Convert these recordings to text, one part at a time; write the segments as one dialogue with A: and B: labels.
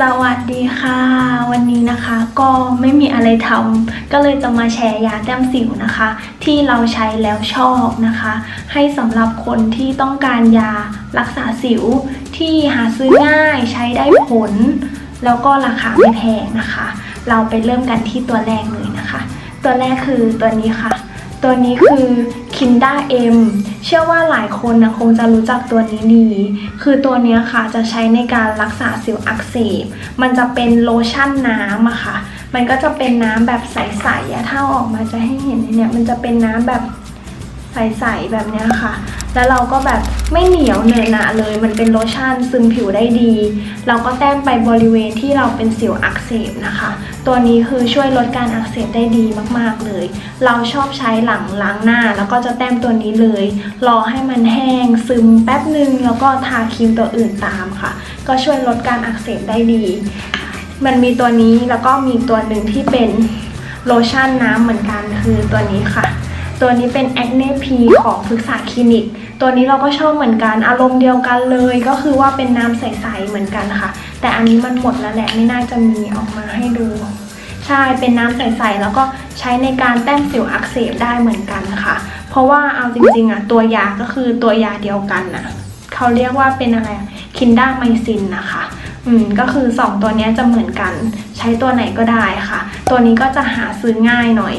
A: สวัสดีค่ะ วันนี้นะคะก็ไม่มีอะไรทำก็เลยจะมาแชร์ยาแต้มสิวนะคะ ที่เราใช้แล้วชอบนะคะ ให้สำหรับคนที่ต้องการยารักษาสิวที่หาซื้อง่ายใช้ได้ผล แล้วก็ราคาไม่แพงนะคะ เราไปเริ่มกันที่ตัวแรกเลยนะคะ ตัวแรกคือตัวนี้ค่ะ ตัวนี้คือ Kinda M เชื่อว่าหลายคนนะคงจะรู้จักตัวนี้ดี คือตัวนี้ค่ะจะใช้ในการรักษาสิวอักเสบ มันจะเป็นโลชั่นน้ำอะค่ะ มันก็จะเป็นน้ำแบบใสๆอะถ้าอาออกมาจะให้เห็นเนี่ย มันจะเป็นน้ำแบบใสๆแบบเนี้ยค่ะ แล้วเราก็แบบไม่เหนียวเนอะหนะเลย มันเป็นโลชั่นซึมผิวได้ดี เราก็แต้มไปบริเวณที่เราเป็นสิวอักเสบนะคะ ตัวนี้คือช่วยลดการอักเสบได้ดีมากๆเลย เราชอบใช้หลังล้างหน้า แล้วก็จะแต้มตัวนี้เลย รอให้มันแห้งซึมแป๊บหนึ่งแล้วก็ทาครีมตัวอื่นตามค่ะ ก็ช่วยลดการอักเสบได้ดี มันมีตัวนี้แล้วก็มีตัวหนึ่งที่เป็นโลชั่นน้ำเหมือนกันคือตัวนี้ค่ะ ตัวนี้เป็น Acne P ของพฤกษาคลินิก ตัวนี้เราก็ชอบเหมือนกันอารมณ์เดียวกันเลย ก็คือว่าเป็นน้ำใสๆเหมือนกันค่ะ แต่อันนี้มันหมดแล้วแหละไม่น่าจะมีออกมาให้ดู ใช่เป็นน้ำใสๆแล้วก็ใช้ในการแต้มสิวอักเสบได้เหมือนกันค่ะ เพราะว่าเอาจริงๆอะตัวยาก็คือตัวยาเดียวกันน่ะเขาเรียกว่าเป็นอะไรคินดาไมซินนะคะอืมก็คือ 2 ตัวนี้จะเหมือนกัน ใช้ตัวไหนก็ได้ค่ะ ตัวนี้ก็จะหาซื้อง่ายหน่อย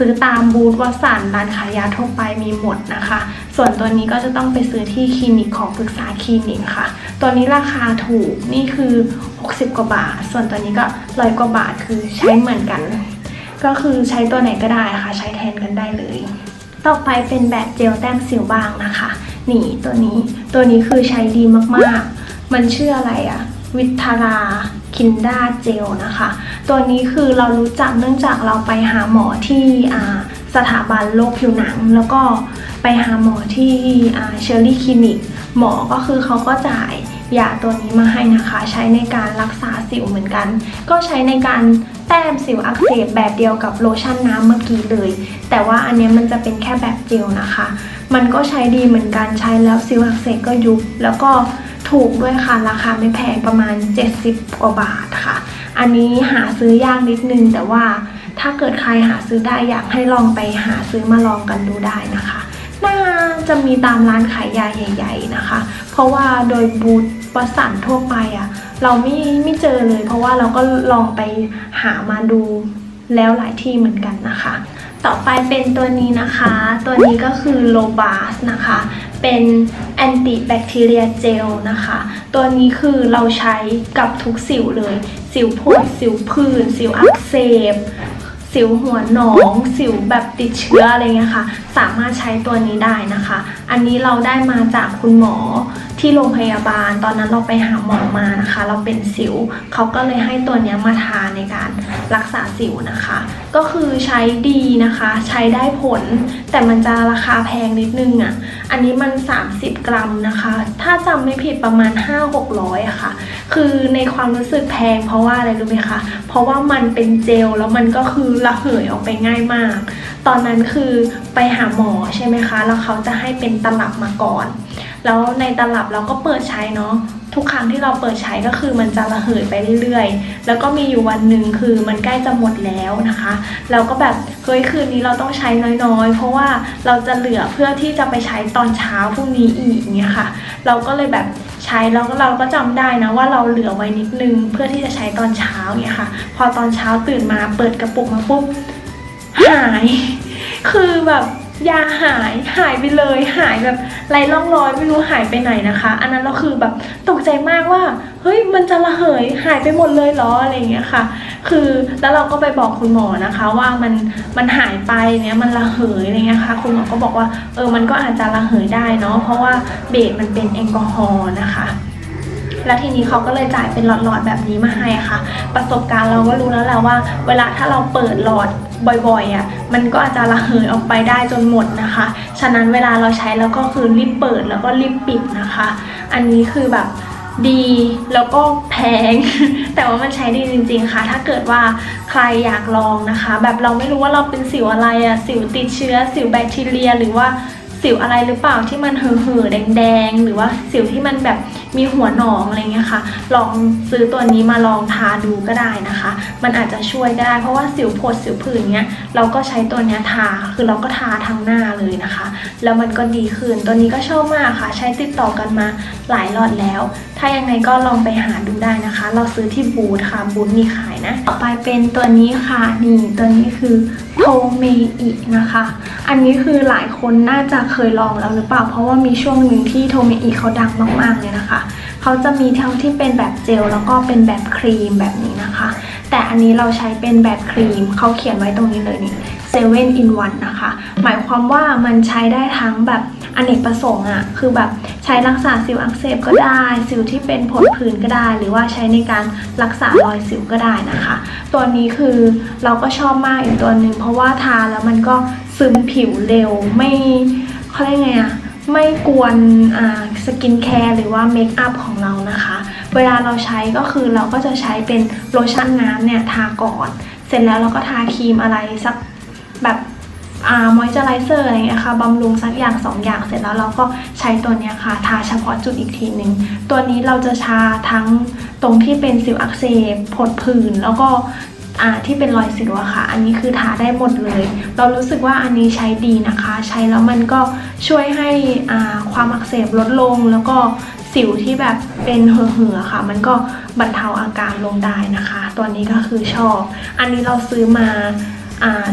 A: ซื้อตามบูธวัสันร้านขายยาทั่วไปมีหมดนะคะ ส่วนตัวนี้ก็จะต้องไปซื้อที่คลินิกของปรึกษาคลินิกค่ะ ตัวนี้ราคาถูกนี่คือ 60 กว่าบาท ส่วนตัวนี้ก็ร้อยกว่าบาทคือใช้เหมือนกัน ก็คือใช้ตัวไหนก็ได้ค่ะ ใช้แทนกันได้เลย ต่อไปเป็นแบบเจลแต้มสิวบางนะคะ นี่ตัวนี้ตัวนี้คือใช้ดีมากๆ มันชื่ออะไรอะวิทาราคินดาเจลนะคะ ตัวนี้คือเรารู้จักเนื่องจากเราไปหาหมอที่สถาบันโรคผิวหนัง แล้วก็ไปหาหมอที่เชอร์รี่คลินิกหมอก็คือเขาก็จ่ายยาตัวนี้มาให้นะคะ ใช้ในการรักษาสิวเหมือนกัน ก็ใช้ในการแต้มสิวอักเสบแบบเดียวกับโลชั่นน้ำเมื่อกี้เลย แต่ว่าอันนี้มันจะเป็นแค่แบบเจลนะคะ มันก็ใช้ดีเหมือนกันใช้แล้วสิวอักเสบก็ยุบแล้วก็ถูกด้วยค่ะราคาไม่แพงประมาณ 70 กว่าบาทค่ะ อันนี้หาซื้อยากนิดนึง แต่ว่าถ้าเกิดใครหาซื้อได้อยากให้ลองไปหาซื้อมาลองกันดูได้นะคะ น่าจะมีตามร้านขายยาใหญ่ ๆนะคะ เพราะว่าโดยบูธประสันทั่วไปอะ่ะเราไม่ไม่เจอเลย เพราะว่าเราก็ลองไปหามาดูแล้วหลายที่เหมือนกันนะคะ ต่อไปเป็นตัวนี้นะคะ ตัวนี้ก็คือโลบาสนะคะ เป็นแอนติแบคทีเรียเจลนะคะ ตัวนี้คือเราใช้กับทุกสิวเลย สิวผุดสิวผื่นสิวอักเสบ สิวหัวหนอง สิวแบบติดเชื้ออะไรเงี้ยค่ะ สามารถใช้ตัวนี้ได้นะคะ อันนี้เราได้มาจากคุณหมอ ที่โรงพยาบาล ตอนนั้นเราไปหาหมอมานะคะ เราเป็นสิวเขาก็เลยให้ตัวนี้มาทาในการรักษาสิวนะคะ ก็คือใช้ดีนะคะ ใช้ได้ผล แต่มันจะราคาแพงนิดนึงอะ่ะอันนี้มัน 30 กรัมนะคะ ถ้าจำไม่ผิดประมาณ 5-600อะค่ะ คือในความรู้สึกแพงเพราะว่าอะไรรู้ไหมคะ เพราะว่ามันเป็นเจลแล้วมันก็คือระเหยออกไปง่ายมาก ตอนนั้นคือไปหาหมอใช่ไหมคะ แล้วเขาจะให้เป็นตลับมาก่อน แล้วในตลับเราก็เปิดใช้เนาะทุกครั้งที่เราเปิดใช้ก็คือมันจะระเหยไปเรื่อยๆ แล้วก็มีอยู่วันหนึ่งคือมันใกล้จะหมดแล้วนะคะ เราก็แบบเฮ้ยคืนนี้เราต้องใช้น้อยๆ เพราะว่าเราจะเหลือเพื่อที่จะไปใช้ตอนเช้าพรุ่งนี้อีกเงี้ยค่ะ เราก็เลยแบบใช้แล้วก็เราก็จำได้นะว่าเราเหลือไว้นิดนึงเพื่อที่จะใช้ตอนเช้าเงี้ยค่ะ พอตอนเช้าตื่นมาเปิดกระปุกมาปุ๊บหาย คือแบบ ยาหายหายไปเลย หายแบบไรร่องรอยไม่รู้หายไปไหนนะคะ อันนั้นเราคือแบบตกใจมากว่า เฮ้ยมันจะระเหยหายไปหมดเลยเหรออะไรอย่างเงี้ยค่ะ คือแล้วเราก็ไปบอกคุณหมอนะคะว่ามันมันหายไปเนี่ยมันระเหยอะไรเงี้ยค่ะ คุณหมอก็บอกว่าเออมันก็อาจจะระเหยได้เนาะเพราะว่าเบสมันเป็นแอลกอฮอล์นะคะ แล้วทีนี้เขาก็เลยจ่ายเป็นหลอดๆแบบนี้มาให้ค่ะ ประสบการณ์เราก็รู้แล้วแหละว่า เวลาถ้าเราเปิดหลอดบ่อยๆอะมันก็อาจจะระเหยออกไปได้จนหมดนะคะ ฉะนั้นเวลาเราใช้แล้วก็คือรีบเปิดแล้วก็รีบปิดนะคะ อันนี้คือแบบดีแล้วก็แพง แต่ว่ามันใช้ดีจริง ๆ ค่ะ ถ้าเกิดว่าใครอยากลองนะคะ แบบเราไม่รู้ว่าเราเป็นสิวอะไรอะสิวติดเชื้อ สิวแบคทีเรีย หรือว่า สิวอะไรหรือเปล่าที่มันเห่อะๆแดงๆ หรือว่าสิวที่มันแบบมีหัวหนองอะไรเงี้ยค่ะ ลองซื้อตัวนี้มาลองทาดูก็ได้นะคะ มันอาจจะช่วยก็ได้ เพราะว่าสิวผดสิวผื่นเนี้ยเราก็ใช้ตัวเนี้ยทาคือเราก็ทาทั้งหน้าเลยนะคะ แล้วมันก็ดีขึ้นตัวนี้ก็ชอบมากค่ะ ใช้ติดต่อกันมาหลายรอดแล้ว ถ้ายังไงก็ลองไปหาดูได้นะคะ เราซื้อที่บูธค่ะบูธมีขายนะ ต่อไปเป็นตัวนี้ค่ะนี่ตัวนี้คือ โทเมอินะคะ อันนี้คือหลายคนน่าจะเคยลองแล้วหรือเปล่า เพราะว่ามีช่วงหนึ่งที่โทเมอิเขาดังมากๆเลยนะคะ เขาจะมีทั้งที่เป็นแบบเจลแล้วก็เป็นแบบครีมแบบนี้นะคะ แต่อันนี้เราใช้เป็นแบบครีม เขาเขียนไว้ตรงนี้เลยนี่เซเว่นอินวันนะคะ หมายความว่ามันใช้ได้ทั้งแบบ อเนกประสงค์อะคือแบบใช้รักษาสิวอักเสบก็ได้ สิวที่เป็นผดผื่นก็ได้ หรือว่าใช้ในการรักษารอยสิวก็ได้นะคะ ตัวนี้คือเราก็ชอบมากอีกตัวหนึ่งเพราะว่าทาแล้วมันก็ซึมผิวเร็วไม่เขาเรียกไงอะไม่กวนอ่าสกินแคร์หรือว่าเมคอัพของเรานะคะ เวลาเราใช้ก็คือเราก็จะใช้เป็นโลชั่นน้ำเนี่ยทาก่อน เสร็จแล้วเราก็ทาครีมอะไรสักแบบ มอยเจอไรเซอร์อะไรเงี้ยค่ะบำรุงสักอย่างสองอย่างเสร็จแล้วเราก็ใช้ตัวเนี้ยค่ะ ทาเฉพาะจุดอีกทีหนึ่งตัวนี้เราจะทาทั้งตรงที่เป็นสิวอักเสบผดผื่นแล้วก็อ่าที่เป็นรอยสิวอะค่ะ อันนี้คือทาได้หมดเลย เรารู้สึกว่าอันนี้ใช้ดีนะคะ ใช้แล้วมันก็ช่วยให้อ่าความอักเสบลดลง แล้วก็สิวที่แบบเป็นเหือๆค่ะ มันก็บรรเทาอาการลงได้นะคะ ตัวนี้ก็คือชอบ อันนี้เราซื้อมา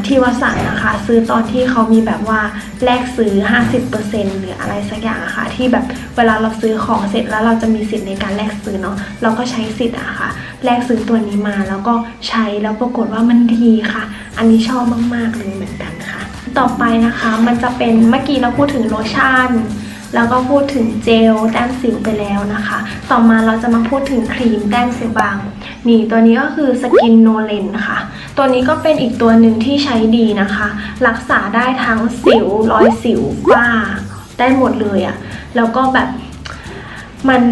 A: ที่วัสันนะคะ ซื้อตอนที่เขามีแบบว่าแลกซื้อ 50%หรืออะไรสักอย่างอะค่ะ ที่แบบเวลาเราซื้อของเสร็จแล้วเราจะมีสิทธิ์ในการแลกซื้อเนาะเราก็ใช้สิทธิ์อะค่ะ แลกซื้อตัวนี้มาแล้วก็ใช้แล้วปรากฏว่ามันดีค่ะ อันนี้ชอบมากๆเลยเหมือนกันค่ะ ต่อไปนะคะมันจะเป็นเมื่อกี้เราพูดถึงโลชั่นแล้วก็พูดถึงเจลแต้มสิวไปแล้วนะคะ ต่อมาเราจะมาพูดถึงครีมแต้มสิวบาง นี่ตัวนี้ก็คือสกินโนเลนค่ะ ตัวนี้ก็เป็นอีกตัวหนึ่งที่ใช้ดีนะคะ รักษาได้ทั้งสิวรอยสิวฝ้า ได้หมดเลยอะแล้วก็แบบมัน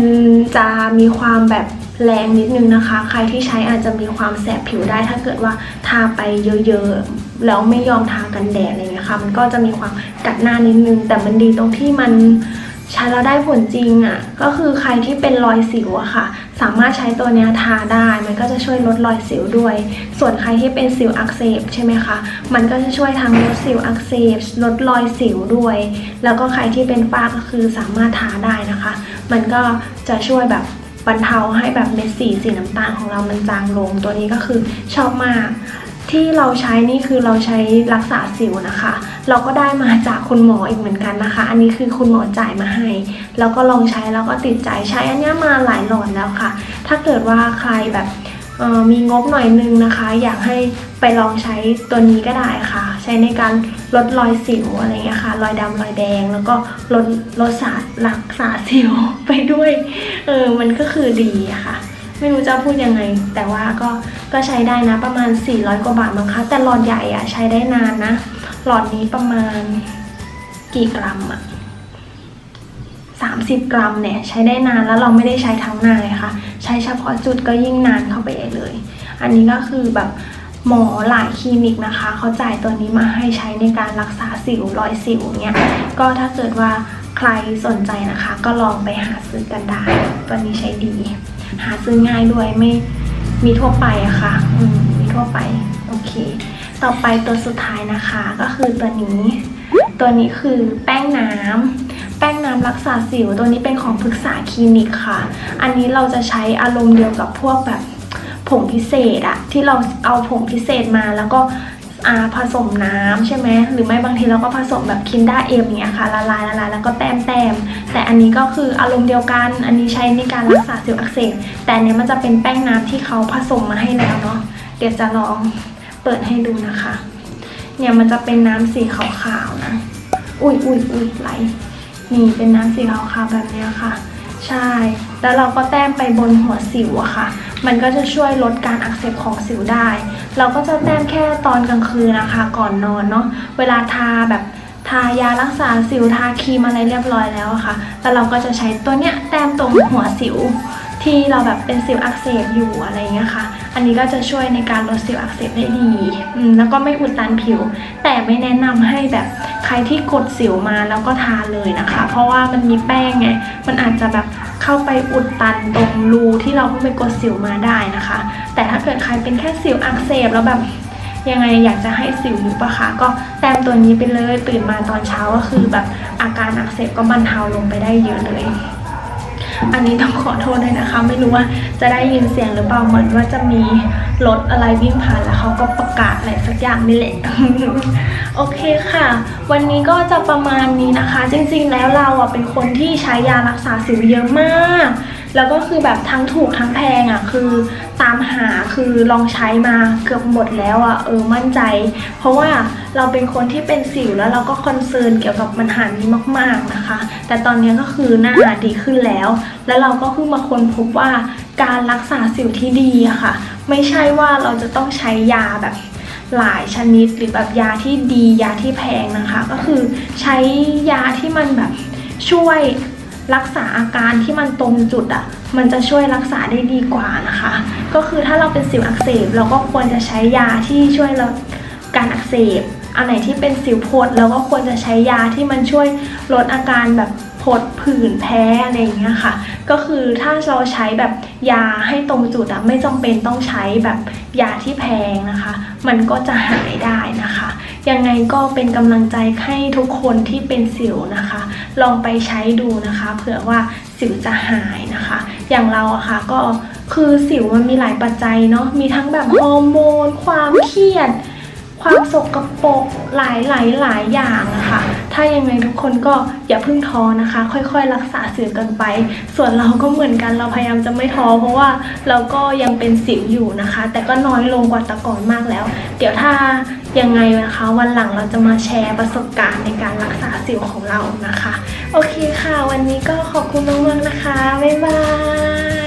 A: จะมีความแบบแรงนิดนึงนะคะ ใครที่ใช้อาจจะมีความแสบผิวได้ถ้าเกิดว่าทาไปเยอะๆ แล้วไม่ยอมทากันแดดอะไรเงี้ยค่ะ มันก็จะมีความกัดหน้านิดนึง แต่มันดีตรงที่มัน ใช้แล้วได้ผลจริงอะ่ะก็คือใครที่เป็นรอยสิวอะค่ะ สามารถใช้ตัวเนี้ยทาได้มันก็จะช่วยลดรอยสิวด้วย ส่วนใครที่เป็นสิวอักเสบใช่ไหมคะมันก็จะช่วยทั้งลดสิวอักเสบลดรอยสิวด้วย แล้วก็ใครที่เป็นฝ้าก็คือสามารถทาได้นะคะ มันก็จะช่วยแบบบรรเทาให้แบบเม็ดสีสีน้ำตาลของเรามันจางลง ตัวนี้ก็คือชอบมาก ที่เราใช้นี่คือเราใช้รักษาสิวนะคะ เราก็ได้มาจากคุณหมออีกเหมือนกันนะคะ อันนี้คือคุณหมอจ่ายมาให้ แล้วก็ลองใช้แล้วก็ติดใจใช้อันนี้มาหลายหลอดแล้วค่ะ ถ้าเกิดว่าใครแบบมีงบหน่อยนึงนะคะ อยากให้ไปลองใช้ตัวนี้ก็ได้ค่ะ ใช้ในการลดรอยสิวอะไรเงี้ยค่ะ รอยดำรอยแดงแล้วก็ลดลดสารรักษาสิวไปด้วยเออมันก็คือดีค่ะ ไม่รู้จะพูดยังไง แต่ว่าก็ก็ใช้ได้นะประมาณ 400 กว่าบาทมั้งคะ แต่หลอดใหญ่อะใช้ได้นานนะ หลอดนี้ประมาณกี่กรัมอะ30 กรัมเนี่ยใช้ได้นานแล้วเราไม่ได้ใช้ทั้งหน้าเลยค่ะ ใช้เฉพาะจุดก็ยิ่งนานเข้าไปเลย อันนี้ก็คือแบบหมอหลายคลินิกนะคะ เขาจ่ายตัวนี้มาให้ใช้ในการรักษาสิวรอยสิวเนี่ยก็ถ้าเกิดว่าใครสนใจนะคะ ก็ลองไปหาซื้อกันได้ ตัวนี้ใช้ดี หาซื้อง่ายด้วยไม่มีทั่วไปอะค่ะ อืมมีทั่วไป โอเค ต่อไปตัวสุดท้ายนะคะ ก็คือตัวนี้ ตัวนี้คือแป้งน้ำแป้งน้ำรักษาสิว ตัวนี้เป็นของปรึกษาคลินิกค่ะ อันนี้เราจะใช้อารมณ์เดียวกับพวกแบบผงพิเศษอะที่เราเอาผงพิเศษมาแล้วก็ ผสมน้ำใช่ไหมหรือไม่บางทีเราก็ผสมแบบคินด้าเอ็มเนี้ยค่ะละลายละลายแล้วก็แต้มแต้มแต่อันนี้ก็คืออารมณ์เดียวกัน อันนี้ใช้ในการรักษาสิวอักเสบแต่อันเนี้ยมันจะเป็นแป้งน้ำที่เขาผสมมาให้แล้วเนาะเดี๋ยวจะลองเปิดให้ดูนะคะ เนี่ยมันจะเป็นน้ำสีขาวๆนะอุ้ยอุ้ยอุ้ยไหลนี่เป็นน้ำสีขาวๆแบบเนี้ยค่ะ ใช่ แล้วเราก็แต้มไปบนหัวสิวอะค่ะ มันก็จะช่วยลดการอักเสบของสิวได้ เราก็จะแต้มแค่ตอนกลางคืนนะคะ ก่อนนอนเนาะเวลาทาแบบทายารักษาสิวทาครีมอะไรเรียบร้อยแล้วอะค่ะแล้วเราก็จะใช้ตัวเนี้ยแต้มตรงหัวสิว ที่เราแบบเป็นสิวอักเสบอยู่อะไรเงี้ยค่ะ อันนี้ก็จะช่วยในการลดสิวอักเสบได้ดีอืมแล้วก็ไม่อุดตันผิว แต่ไม่แนะนำให้แบบใครที่กดสิวมาแล้วก็ทาเลยนะคะ เพราะว่ามันมีแป้งไง มันอาจจะแบบ เข้าไปอุดตันตรงรูที่เราเพิ่งไปกดสิวมาได้นะคะ แต่ถ้าเกิดใครเป็นแค่สิวอักเสบแล้วแบบยังไงอยากจะให้สิวยุบอะคะก็แต้มตัวนี้ไปเลยตื่นมาตอนเช้าก็คือแบบอาการอักเสบก็บรรเทาลงไปได้เยอะเลยอันนี้ต้องขอโทษด้วยนะคะ ไม่รู้ว่าจะได้ยินเสียงหรือเปล่าเหมือนว่าจะมี รถอะไรวิ่งผ่านแล้วเขาก็ประกาศอะไรสักอย่างนี่แหละ โอเคค่ะ วันนี้ก็จะประมาณนี้นะคะ จริงๆแล้วเราอะเป็นคนที่ใช้ยารักษาสิวเยอะมาก แล้วก็คือแบบทั้งถูกทั้งแพงอะคือตามหาคือลองใช้มาเกือบหมดแล้วอะเออมั่นใจ เพราะว่าเราเป็นคนที่เป็นสิวแล้วเราก็คอนเซิร์นเกี่ยวกับปัญหานี้มาก ๆนะคะ แต่ตอนนี้ก็คือหน้าดีขึ้นแล้ว แล้วเราก็เพิ่งมาค้นพบว่า การรักษาสิวที่ดีอะค่ะ ไม่ใช่ว่าเราจะต้องใช้ยาแบบหลายชนิดหรือแบบยาที่ดียาที่แพงนะคะ ก็คือใช้ยาที่มันแบบช่วยรักษาอาการที่มันตรงจุดอะ่ะ มันจะช่วยรักษาได้ดีกว่านะคะ ก็คือถ้าเราเป็นสิวอักเสบ เราก็ควรจะใช้ยาที่ช่วยลดการอักเสบ อันไหนที่เป็นสิวโพดเราก็ควรจะใช้ยาที่มันช่วยลดอาการแบบ ผดผื่นแพ้อะไรอย่างเงี้ยค่ะ ก็คือถ้าเราใช้แบบยาให้ตรงจุดอะไม่จำเป็นต้องใช้แบบยาที่แพงนะคะ มันก็จะหายได้นะคะ ยังไงก็เป็นกำลังใจให้ทุกคนที่เป็นสิวนะคะ ลองไปใช้ดูนะคะ เผื่อว่าสิวจะหายนะคะ อย่างเราอะค่ะก็คือสิวมันมีหลายปัจจัยเนาะมีทั้งแบบฮอร์โมน ความเครียด ความสกปรกหลายหลายหลายอย่างอะค่ะ ถ้ายังไงทุกคนก็อย่าเพิ่งท้อนะคะ ค่อยๆ รักษาสิวกันไป ส่วนเราก็เหมือนกันเราพยายามจะไม่ท้อเพราะว่าเราก็ยังเป็นสิวอยู่นะคะ แต่ก็น้อยลงกว่าแต่ก่อนมากแล้ว เดี๋ยวถ้ายังไงนะคะวันหลังเราจะมาแชร์ประสบการณ์ในการรักษาสิวของเรานะคะ โอเคค่ะ วันนี้ก็ขอบคุณมากๆนะคะ บ๊ายบาย